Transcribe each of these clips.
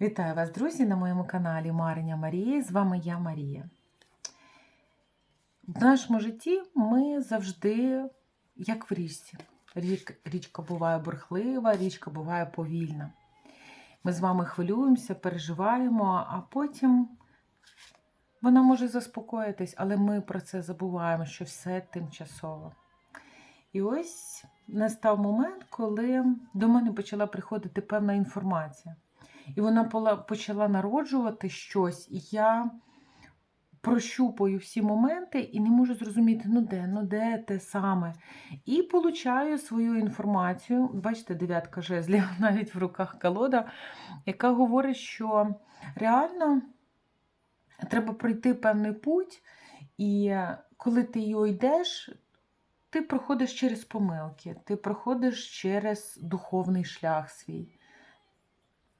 Вітаю вас, друзі, на моєму каналі Мариня Марії. З вами я Марія. В нашому житті ми завжди, як в річці. Рік, річка буває бурхлива, річка буває повільна. Ми з вами хвилюємося, переживаємо, а потім вона може заспокоїтись, але ми про це забуваємо, що все тимчасово. І ось настав момент, коли до мене почала приходити певна інформація. І вона почала народжувати щось, і я прощупую всі моменти і не можу зрозуміти, ну де, ну де те саме. І получаю свою інформацію. Бачите, дев'ятка жезлів навіть в руках колода, яка говорить, що реально треба пройти певний путь, і коли ти його йдеш, ти проходиш через помилки, ти проходиш через духовний шлях свій.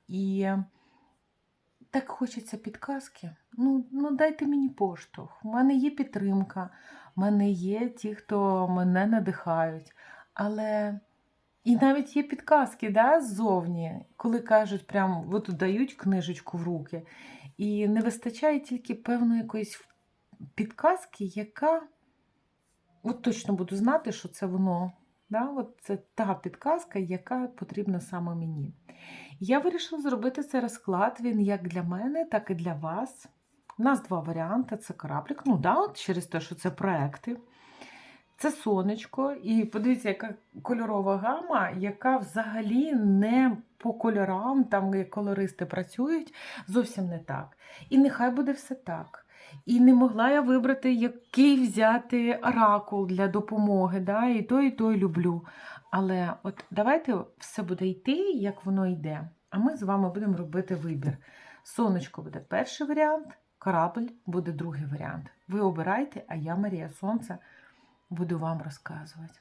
І так хочеться підказки. Ну, ну дайте мені поштовх. У мене є підтримка, в мене є ті, хто мене надихають. Але і навіть є підказки да, ззовні, коли кажуть, прям от дають книжечку в руки. І не вистачає тільки певної якоїсь підказки, яка от точно буду знати, що це воно. Да? От це та підказка, яка потрібна саме мені. Я вирішила зробити цей розклад. Він як для мене, так і для вас. У нас два варіанти: це кораблик. Ну, да, от через те, що це проекти. Це сонечко, і подивіться, яка кольорова гама, яка взагалі не по кольорам, там як колористи працюють, зовсім не так. І нехай буде все так. І не могла я вибрати, який взяти оракул для допомоги. Да? І той, і той люблю. Але от давайте все буде йти, як воно йде. А ми з вами будемо робити вибір. Сонечко буде перший варіант, корабль буде другий варіант. Ви обирайте, а я, Марія Сонце, буду вам розказувати.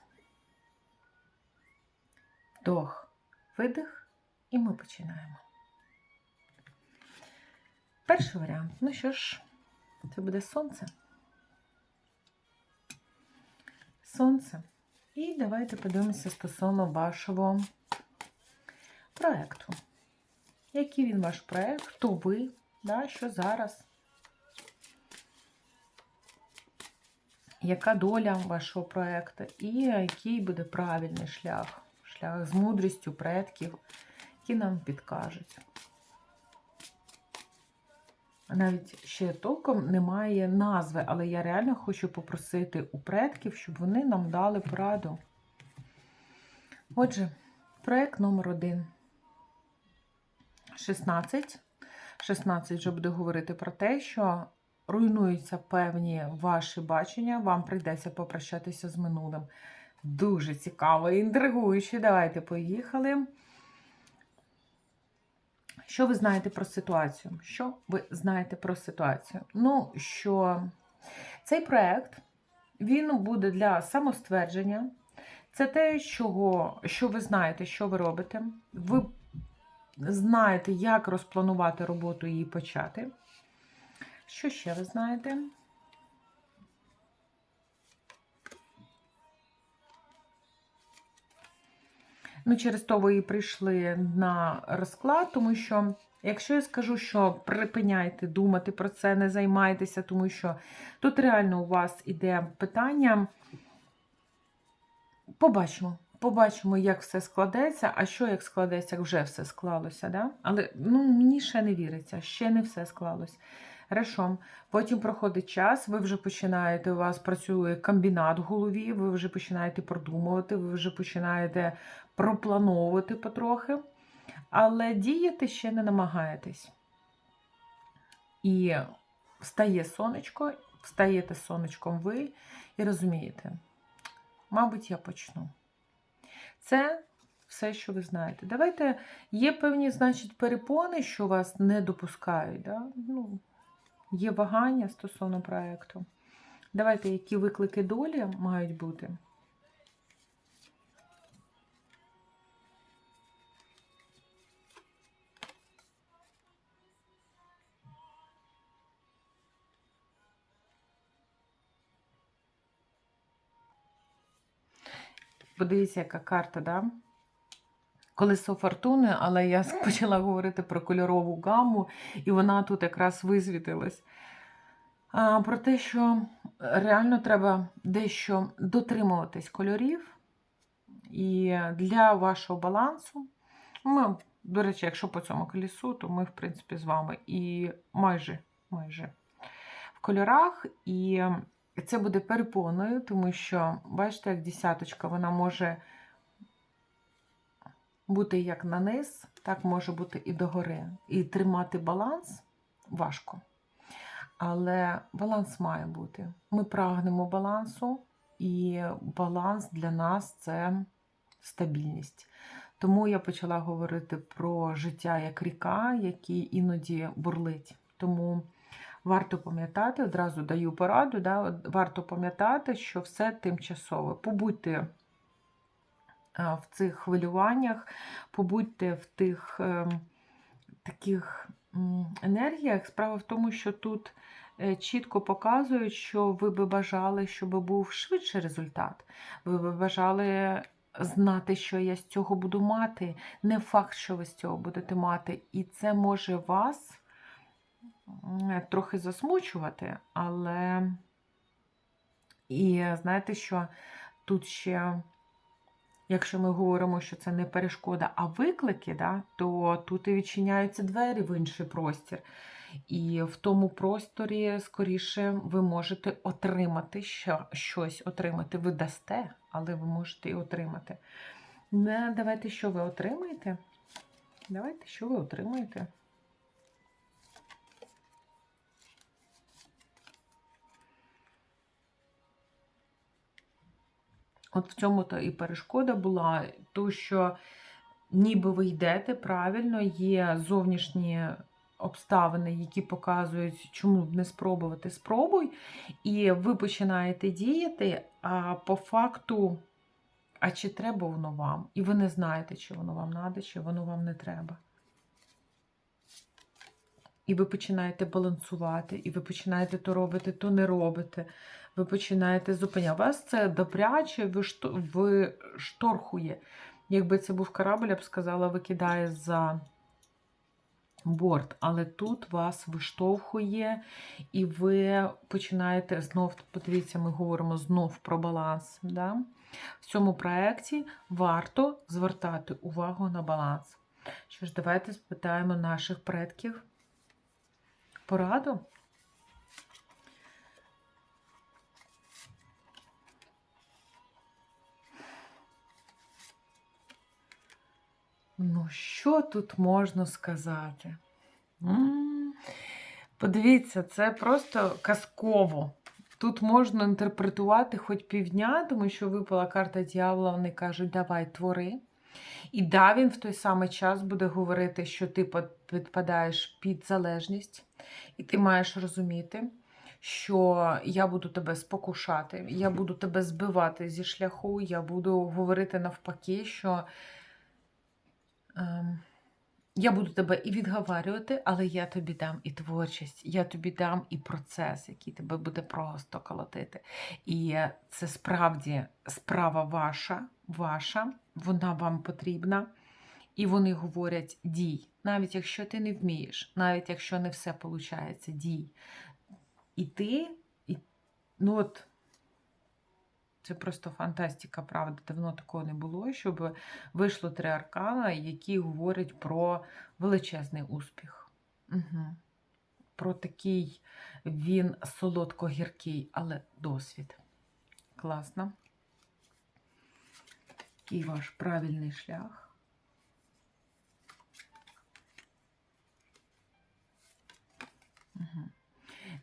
Вдох, видих, і ми починаємо. Перший варіант. Ну що ж, це буде сонце. Сонце. І давайте подивимося стосовно вашого проєкту. Який він ваш проєкт? Хто ви? Да, що зараз? Яка доля вашого проєкту? І який буде правильний шлях? Шлях з мудрістю предків, які нам підкажуть. Навіть ще толком немає назви, але я реально хочу попросити у предків, щоб вони нам дали пораду. Отже, проект номер один. 16. 16 вже буде говорити про те, що руйнуються певні ваші бачення, вам прийдеться попрощатися з минулим. Дуже цікаво і інтригуюче. Давайте поїхали. Що ви знаєте про ситуацію? Що ви знаєте про ситуацію? Ну, що цей проект він буде для самоствердження. Це те, чого, що ви знаєте, що ви робите. Ви знаєте, як розпланувати роботу і її почати. Що ще ви знаєте? Ну, через то ви і прийшли на розклад, тому що, якщо я скажу, що припиняйте думати про це, не займайтеся, тому що тут реально у вас іде питання. Побачимо. Побачимо, як все складеться, а що як складеться, як вже все склалося. Да? Але ну, мені ще не віриться, ще не все склалось. Хорошо. Потім проходить час, ви вже починаєте, у вас працює комбінат в голові, ви вже починаєте продумувати, ви вже починаєте проплановувати потрохи, але діяти ще не намагаєтесь. І встає сонечко, встаєте сонечком ви і розумієте, мабуть, я почну. Це все, що ви знаєте. Давайте є певні, значить, перепони, що вас не допускають. Да? Ну, Є вагання стосовно проєкту. Давайте, які виклики долі мають бути. Подивіться, яка карта, да? Колесо фортуни, але я почала говорити про кольорову гаму, і вона тут якраз висвітилась. А, Про те, що реально треба дещо дотримуватись кольорів. І для вашого балансу, ми, до речі, якщо по цьому колісу, то ми, в принципі, з вами і майже, майже в кольорах. І це буде перепоною, тому що, бачите, як десяточка, вона може бути як на низ, так може бути і догори. І тримати баланс важко. Але баланс має бути. Ми прагнемо балансу, і баланс для нас це стабільність. Тому я почала говорити про життя як ріка, який іноді бурлить. Тому варто пам'ятати, одразу даю пораду, да, варто пам'ятати, що все тимчасове. Побудьте в цих хвилюваннях, побудьте в тих е, таких енергіях. Справа в тому, що тут е, чітко показують, що ви би бажали, щоб був швидший результат. Ви би бажали знати, що я з цього буду мати. Не факт, що ви з цього будете мати. І це може вас трохи засмучувати, але і знаєте, що тут ще. Якщо ми говоримо, що це не перешкода, а виклики, да, то тут і відчиняються двері в інший простір. І в тому просторі, скоріше, ви можете отримати щось, отримати. Ви дасте, але ви можете і отримати. Не давайте, що ви отримаєте. Давайте, що ви отримаєте. От в цьому то і перешкода була, то що ніби ви йдете правильно, є зовнішні обставини, які показують, чому б не спробувати, спробуй. І ви починаєте діяти, а по факту, а чи треба воно вам? І ви не знаєте, чи воно вам треба, чи воно вам не треба. І ви починаєте балансувати, і ви починаєте то робити, то не робите. Ви починаєте зупиняти. Вас це добряче вишторхує. Якби це був корабль, я б сказала, викидає за борт. Але тут вас виштовхує, і ви починаєте знов, подивіться, ми говоримо знов про баланс. Да? В цьому проєкті варто звертати увагу на баланс. Що ж, давайте спитаємо наших предків пораду. Ну, що тут можна сказати? Подивіться, це просто казково. Тут можна інтерпретувати хоч півдня, тому що випала карта дьявола, вони кажуть, давай твори. І да, він в той самий час буде говорити, що ти підпадаєш під залежність, і ти маєш розуміти, що я буду тебе спокушати, я буду тебе збивати зі шляху, я буду говорити навпаки, що я буду тебе і відговарювати, але я тобі дам і творчість, я тобі дам і процес, який тебе буде просто колотити. І це справді справа ваша, ваша, вона вам потрібна. І вони говорять дій, навіть якщо ти не вмієш, навіть якщо не все виходить, дій. І ти, і, ну от, це просто фантастика, правда. Давно такого не було, щоб вийшло три аркана, які говорять про величезний успіх. Угу. Про такий він солодко-гіркий, але досвід. Класно. Який ваш правильний шлях.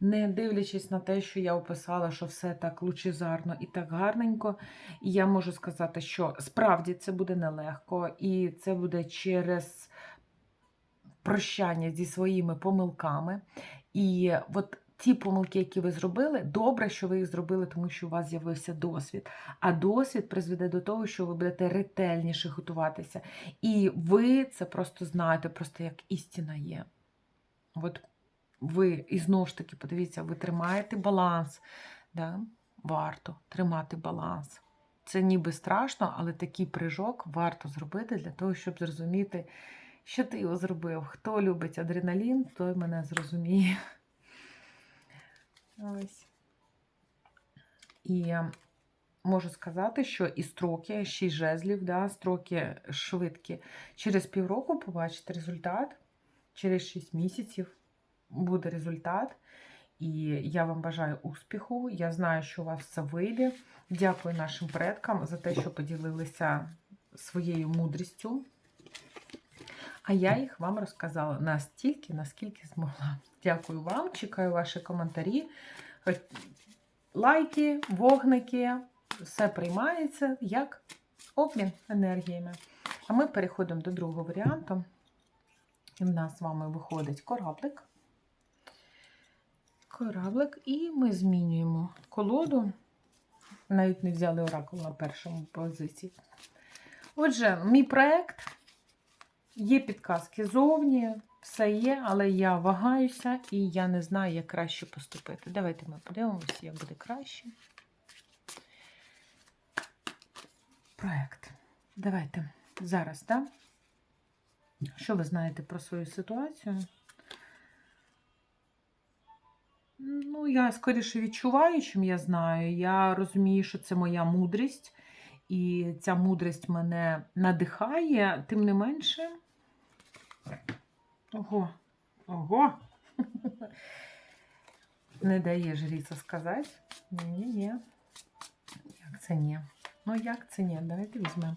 Не дивлячись на те, що я описала, що все так лучезарно і так гарненько, і я можу сказати, що справді це буде нелегко, і це буде через прощання зі своїми помилками. І от ті помилки, які ви зробили, добре, що ви їх зробили, тому що у вас з'явився досвід. А досвід призведе до того, що ви будете ретельніше готуватися. І ви це просто знаєте, просто як істина є. От ви, і знову ж таки, подивіться, ви тримаєте баланс. Да? Варто тримати баланс. Це ніби страшно, але такий прыжок варто зробити для того, щоб зрозуміти, що ти його зробив. Хто любить адреналін, той мене зрозуміє. Ось. І можу сказати, що і строки, шість жезлів, да, строки швидкі. Через півроку побачите результат, через 6 місяців буде результат. І я вам бажаю успіху. Я знаю, що у вас все вийде. Дякую нашим предкам за те, що поділилися своєю мудрістю. А я їх вам розказала настільки, наскільки змогла. Дякую вам, чекаю ваші коментарі, лайки, вогники. Все приймається як обмін енергіями. А ми переходимо до другого варіанту. І в нас з вами виходить кораблик. Кораблик, і ми змінюємо колоду. Навіть не взяли оракул на першому позиції. Отже, мій проєкт. Є підказки зовні, все є, але я вагаюся і я не знаю, як краще поступити. Давайте ми подивимося, як буде краще. Проєкт. Давайте зараз, так? Що ви знаєте про свою ситуацію? Ну, я скоріше відчуваю, чим я знаю. Я розумію, що це моя мудрість, і ця мудрість мене надихає, тим не менше. Ого, ого. Не дає жріця сказати. Ні-ні-ні. Як це ні? Ну, як це ні? Давайте візьмемо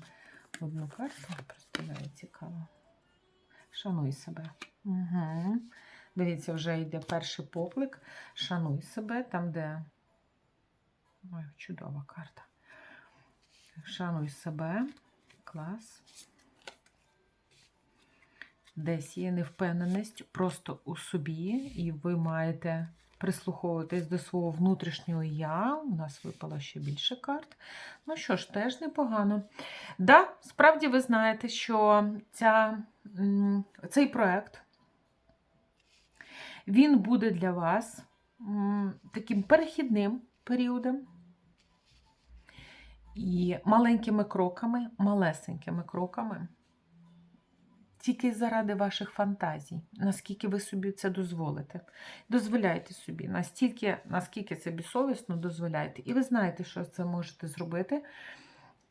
одну карту. Просто навіть цікаво. Шануй себе. Угу. Дивіться, вже йде перший поклик. Шануй себе, там, де. Ой, чудова карта. Шануй себе. Клас. Десь є невпевненість просто у собі, і ви маєте прислуховуватись до свого внутрішнього я. У нас випало ще більше карт. Ну що ж, теж непогано. Да, справді ви знаєте, що ця, цей проект він буде для вас таким перехідним періодом. І маленькими кроками, малесенькими кроками тільки заради ваших фантазій, наскільки ви собі це дозволите. Дозволяйте собі, настільки, наскільки це безсовісно, дозволяйте. І ви знаєте, що це можете зробити.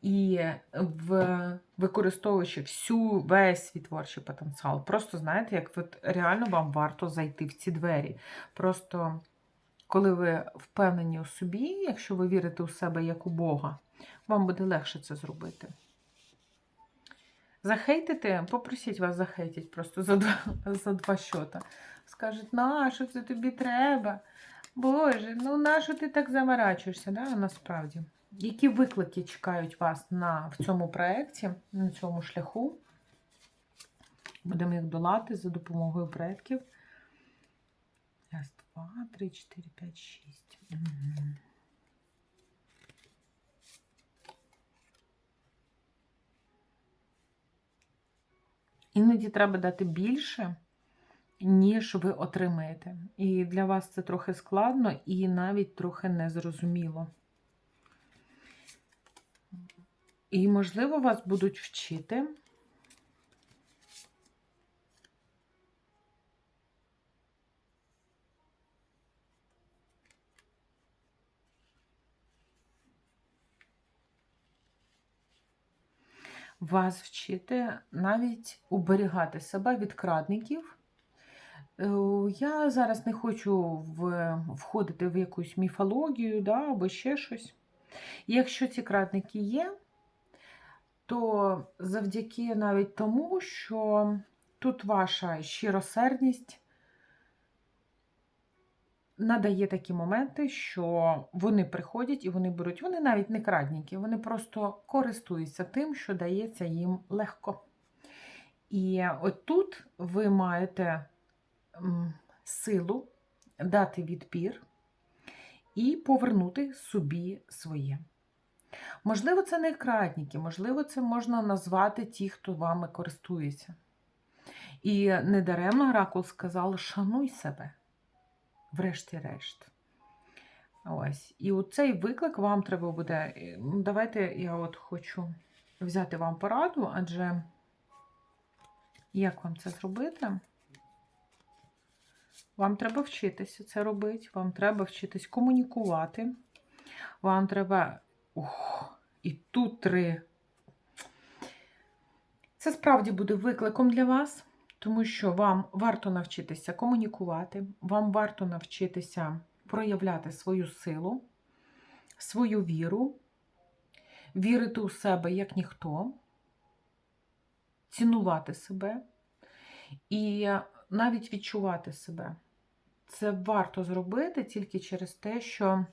І в, використовуючи всю весь свій творчий потенціал. Просто знаєте, як от реально вам варто зайти в ці двері. Просто коли ви впевнені у собі, якщо ви вірите у себе як у Бога, вам буде легше це зробити. Захейтите, попросіть вас захейтіть просто за два за два щота. Скажуть, на що це тобі треба? Боже, ну на що ти так заморачуєшся, да, насправді? Які виклики чекають вас на, в цьому проєкті, на цьому шляху? Будемо їх долати за допомогою проєктів. Раз, два, три, чотири, п'ять, шість. Угу. Іноді треба дати більше, ніж ви отримаєте. І для вас це трохи складно і навіть трохи незрозуміло. І, можливо, вас будуть вчити. Вас вчити навіть уберігати себе від крадників. Е, я зараз не хочу входити в якусь міфологію да, або ще щось. якщо ці крадники є, то завдяки навіть тому, що тут ваша щиросердність надає такі моменти, що вони приходять і вони беруть. Вони навіть не крадніки, вони просто користуються тим, що дається їм легко. І от тут ви маєте силу дати відпір і повернути собі своє. Можливо, це не крадніки, можливо, це можна назвати ті, хто вами користується. І недаремно Оракул сказав: шануй себе, врешті-решт. Ось. І оцей виклик вам треба буде. е, ну, Давайте я от хочу взяти вам пораду, адже як вам це зробити? Вам треба вчитися це робити, вам треба вчитись комунікувати. Вам треба. Ух, і тут три. Це справді буде викликом для вас, тому що вам варто навчитися комунікувати, вам варто навчитися проявляти свою силу, свою віру, вірити у себе як ніхто, цінувати себе і навіть відчувати себе. Це варто зробити тільки через те, що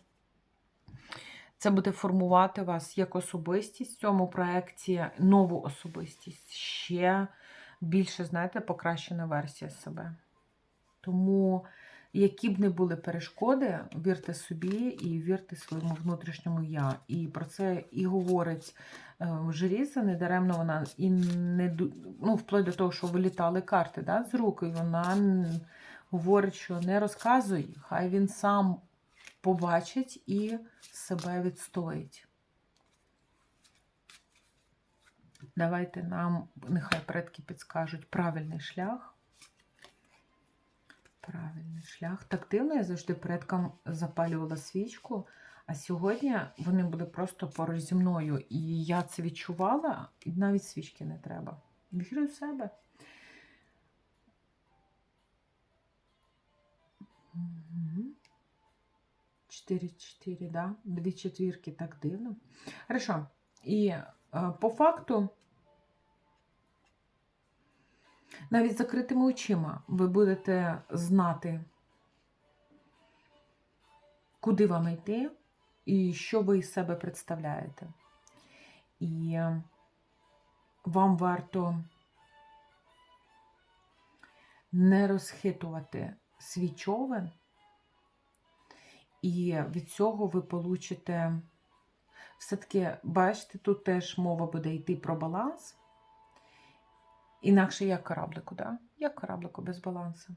це буде формувати вас як особистість в цьому проєкті, нову особистість, ще більше, знаєте, покращена версія себе. Тому, які б не були перешкоди, вірте собі і вірте своєму внутрішньому я. І про це і говорить е, Жріса, недаремно вона і не ну, вплоть до того, що вилітали карти да, з рук, вона говорить, що не розказуй, хай він сам побачить і себе відстоїть. Давайте нам, нехай предки підскажуть правильний шлях. Правильний шлях. Так дивно, я завжди предкам запалювала свічку, а сьогодні вони були просто поруч зі мною. І я це відчувала, і навіть свічки не треба. Вірю в себе. 4-4, да? Дві четвірки, так дивно. Хорошо. І е, по факту, навіть закритими очима, ви будете знати, куди вам йти і що ви із себе представляєте. І е, вам варто не розхитувати свій човен, і від цього ви получите, все-таки, бачите, тут теж мова буде йти про баланс. Інакше як кораблику, да? як кораблику без балансу.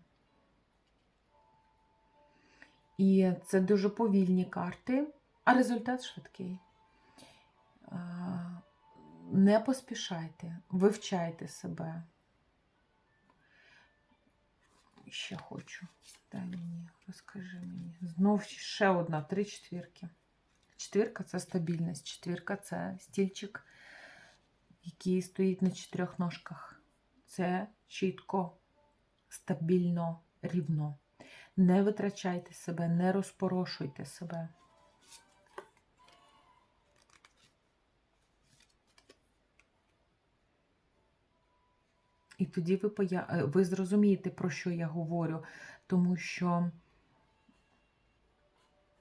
І це дуже повільні карти, а результат швидкий. Не поспішайте, вивчайте себе. Ще хочу. Дай мені, розкажи мені. Знов ще одна, три четвірки. Четвірка це стабільність. Четвірка це стільчик, який стоїть на чотирьох ножках. Це чітко, стабільно, рівно. Не витрачайте себе, не розпорошуйте себе. І тоді ви, поя... е, ви зрозумієте, про що я говорю, тому що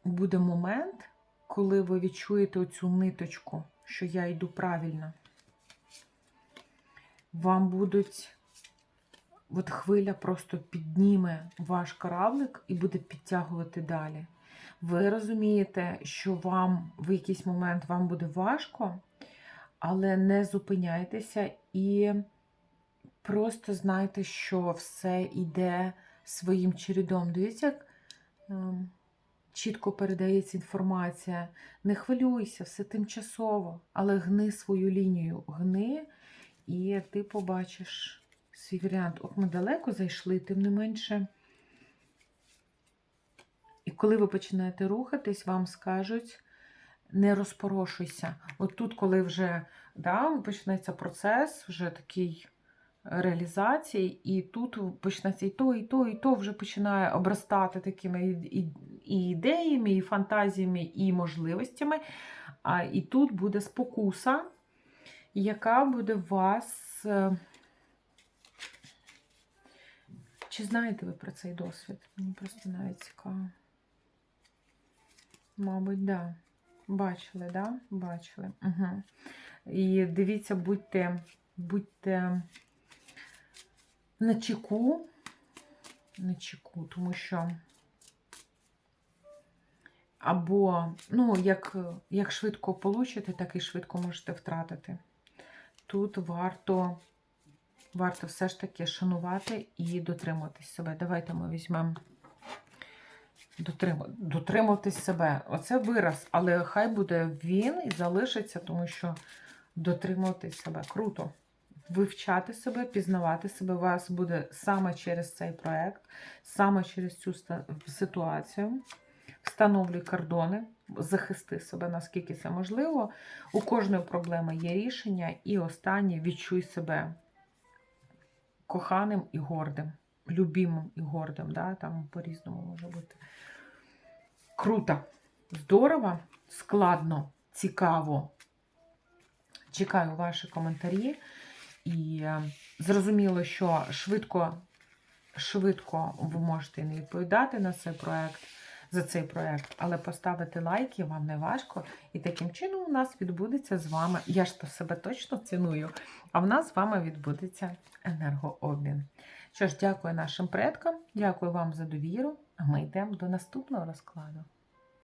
буде момент, коли ви відчуєте оцю ниточку, що я йду правильно. Вам будуть, от хвиля просто підніме ваш кораблик і буде підтягувати далі. Ви розумієте, що вам в якийсь момент вам буде важко, але не зупиняйтеся і просто знайте, що все йде своїм чередом. Дивіться, як ем, чітко передається інформація. Не хвилюйся, все тимчасово, але гни свою лінію, гни, і ти побачиш свій варіант. От ми далеко зайшли, тим не менше. І коли ви починаєте рухатись, вам скажуть, не розпорошуйся. От тут, коли вже да, почнеться процес, вже такий реалізації, і тут почнеться і то, і то, і то вже починає обростати такими і, ідеями, і фантазіями, і можливостями. А і тут буде спокуса, яка буде вас. е, Чи знаєте ви про цей досвід? Мені просто навіть цікаво. Мабуть, да. Бачили, да? Бачили. Угу. І дивіться, будьте, будьте на чеку, на чеку, тому що або, ну, як, як швидко получите, так і швидко можете втратити. Тут варто, варто все ж таки шанувати і дотримуватись себе. Давайте ми візьмемо Дотриму- дотримуватись себе. Оце вираз, але хай буде він і залишиться, тому що дотримуватись себе. Круто. Вивчати себе, пізнавати себе. Вас буде саме через цей проект, саме через цю ситуацію. Встановлюй кордони, захисти себе, наскільки це можливо. У кожної проблеми є рішення. І останнє відчуй себе коханим і гордим, любимим і гордим. Да? Там по-різному може бути. Круто, здорово, складно, цікаво. Чекаю ваші коментарі. І е, зрозуміло, що швидко, швидко ви можете не відповідати на цей проект, за цей проект, але поставити лайки вам не важко. І таким чином у нас відбудеться з вами. Я ж то себе точно ціную, а в нас з вами відбудеться енергообмін. Що ж, дякую нашим предкам, дякую вам за довіру. А ми йдемо до наступного розкладу.